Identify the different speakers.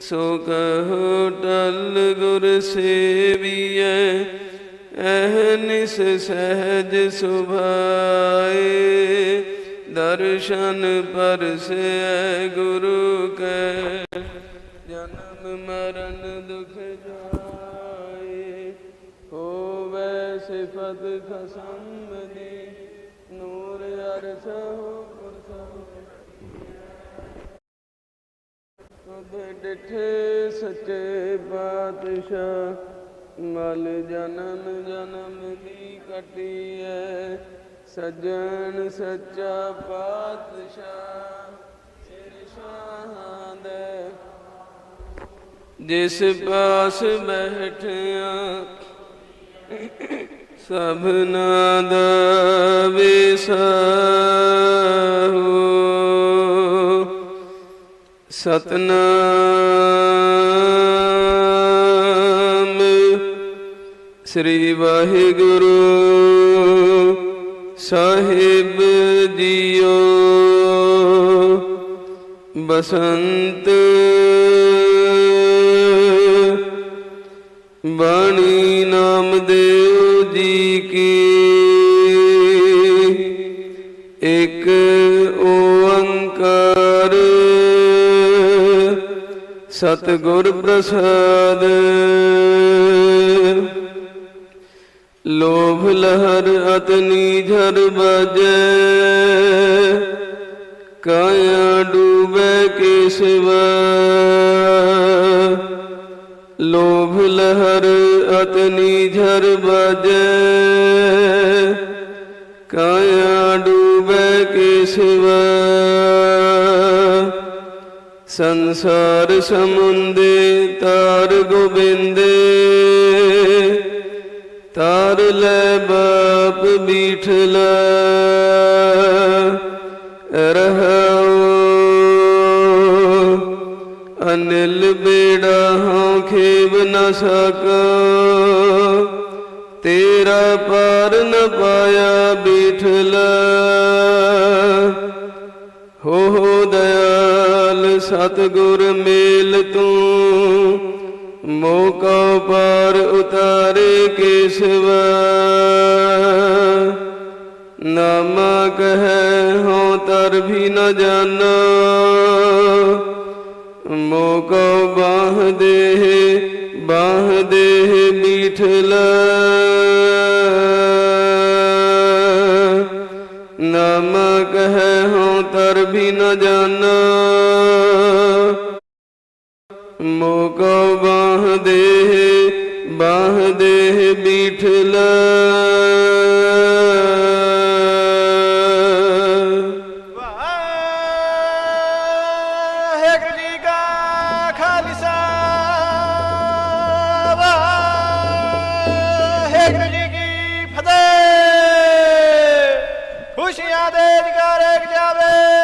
Speaker 1: ਸੋ ਕਹੋ ਟਲ ਗੁਰ ਸੇਵੀਐ ਅਹਨਿਸ ਸਹਿਜ ਸੁਭਾਏ। ਦਰਸ਼ਨ ਪਰਸੈ ਗੁਰੂ ਕੈ, ਜਨਮ ਮਰਨ ਦੁਖ ਜਾਏ। ਹੋਵੇ ਸਿਫਤ ਖਸਮ ਦੀ, ਨੂਰ ਅਰਸ ਹੋ ਪੁਰਸਹੁ ਡਿਠੇ ਸੱਚੇ ਪਾਤਸ਼ਾਹ, ਮਲ ਜਨਮ ਜਨਮ ਦੀ ਕਟੀਐ ਸੱਜਣ ਸੱਚਾ ਪਾਤਸ਼ਾਹ, ਸਿਰ ਸ਼ਾਹਾਂ ਦੇ। ਜਿਸ ਪਾਸ ਬੈਠਿਆ, ਸਭਨਾ ਦਾ ਵਿਸਾਹੋ ਸਤਨਾਮ। ਸ੍ਰੀ ਵਾਹਿਗੁਰੂ ਸਾਹਿਬ ਜੀਓ। ਬਸੰਤ ਬਾਣੀ ਨਾਮਦੇਵ ਜੀ ਕੀ। ਇੱਕ ਓੰਕਾਰ। ਸਤਿਗੁਰ ਪ੍ਰਸਾਦ। ਲੋਭ ਲਹਰ ਅਤਨੀ ਝਰ ਬਾਜੈ ਕਾਇਆ ਡੂਬੈ ਕੇਸਵਾ ਲੋਭ ਲਹਰ ਅਤਨੀ ਝਰ ਬਾਜੈ ਕਾਇਆ ਡੂਬੈ ਕੇਸਵਾ ਸੰਸਾਰ ਸਮੁੰਦੇ ਤਾਰ ਗੋਬਿੰਦੇ, ਤਾਰ ਲੈ ਬਾਪ ਬੀਠਲਾ ਰਹੋ ਅਨਿਲ ਬੇੜਾ ਹਾਂ ਖੇਬ ਨ ਸਕਾ, ਤੇਰਾ ਪਾਰ ਨ ਪਾਇਆ ਬੀਠਲਾ ਹੋ ਹੋ ਦਇਆਲ ਸਤਿਗੁਰ ਮੇਲ ਤੂੰ, ਮੋਕਾ ਪਾਰ ਉਤਾਰੇ ਕੇਸਵਾ ਨਾਮਾ ਕਹੈ ਹਉ ਤਰ ਵੀ ਨ ਜਾਣਾ ਮੋਕਾ ਬਾਹ ਦੇ ਬਾਹ ਦੇ ਬੀਠਲਾ ਨਾਮ ਕਹੈ ਹਉ ਤਰ ਵੀ ਨ ਜਾਣਾ ਮੋਕੋ ਬਾਹ ਦੇ ਬਾਹ ਦੇ ਬੀਠਲਾ
Speaker 2: ਖੁਸ਼ੀਆਂ ਦੇ ਜਗਾਰੇ ਜਾਵੇ।